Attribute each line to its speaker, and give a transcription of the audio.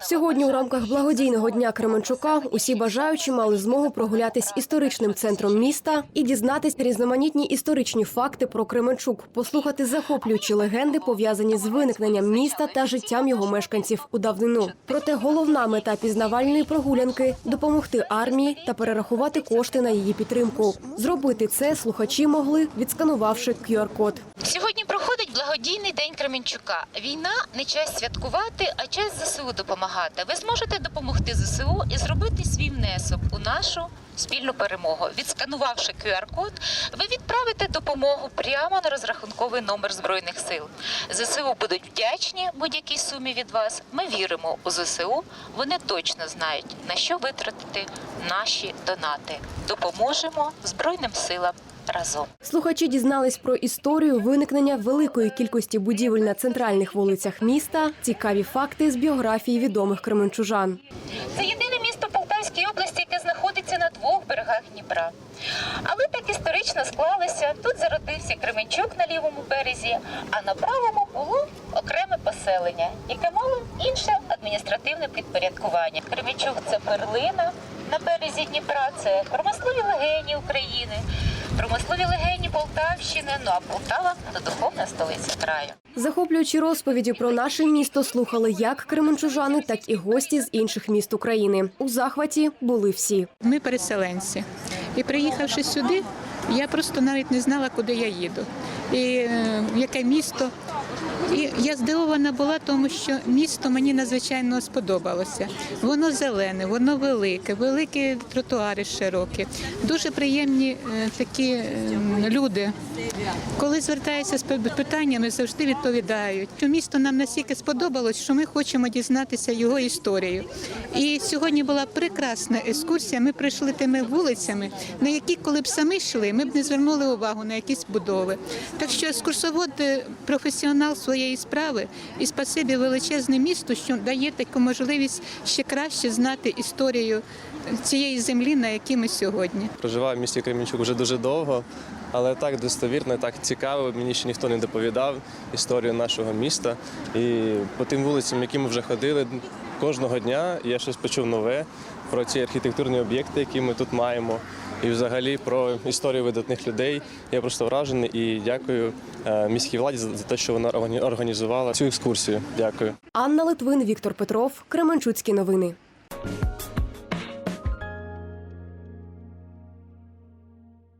Speaker 1: Сьогодні у рамках благодійного дня Кременчука усі бажаючі мали змогу прогулятись історичним центром міста і дізнатись різноманітні історичні факти про Кременчук, послухати захоплюючі легенди, пов'язані з виникненням міста та життям його мешканців у давнину. Проте головна мета пізнавальної прогулянки допомогти армії та перерахувати кошти на її підтримку. Зробити це слухачі могли, відсканувавши QR-код.
Speaker 2: Сьогодні проходить благодійний день Кременчука. Війна не час святкувати, а час ЗСУ допомагати. Ви зможете допомогти ЗСУ і зробити свій внесок у нашу спільну перемогу. Відсканувавши QR-код, ви відправите допомогу прямо на розрахунковий номер збройних сил. ЗСУ будуть вдячні будь-якій сумі від вас. Ми віримо у ЗСУ. Вони точно знають на що витратити наші донати. Допоможемо збройним силам разом.
Speaker 1: Слухачі дізнались про історію виникнення великої кількості будівель на центральних вулицях міста, цікаві факти з біографії відомих кременчужан.
Speaker 2: Це єдине місто Полтавської області, яке знаходиться на двох берегах Дніпра. Але так історично склалося. Тут зародився Кременчук на лівому березі, а на правому було окреме поселення, яке мало інше адміністративне підпорядкування. Кременчук це перлина на березі Дніпра, це промислові легені України, промислові легені Полтавщини. Ну а Полтава це духовна столиця краю.
Speaker 1: Захоплюючі розповіді про наше місто слухали як кременчужани, так і гості з інших міст України. У захваті були всі.
Speaker 3: Ми переселенці. І приїхавши сюди, я просто навіть не знала, куди я їду. І е, в яке місто. І я здивована була, тому що місто мені надзвичайно сподобалося. Воно зелене, воно велике, великі тротуари широкі, дуже приємні е, такі е, люди. Коли звертаються з питаннями, завжди відповідають. Місто нам настільки сподобалось, що ми хочемо дізнатися його історію. І сьогодні була прекрасна екскурсія. Ми прийшли тими вулицями, на які, коли б самі йшли, ми б не звернули увагу на якісь будови. Так що екскурсовод е, професіонал своєї справи і спасибі величезне місто, що дає таку можливість ще краще знати історію цієї землі, на якій ми сьогодні.
Speaker 4: Проживаю в місті Кремінчук вже дуже довго, але так достовірно, так цікаво. Мені ще ніхто не доповідав історію нашого міста. І по тим вулицям, які ми вже ходили, кожного дня я щось почув нове про ці архітектурні об'єкти, які ми тут маємо. І взагалі про історію видатних людей. Я просто вражений і дякую е, міській владі за те, що вона органі- організувала цю екскурсію. Дякую.
Speaker 1: Анна Литвин, Віктор Петров, Кременчуцькі новини.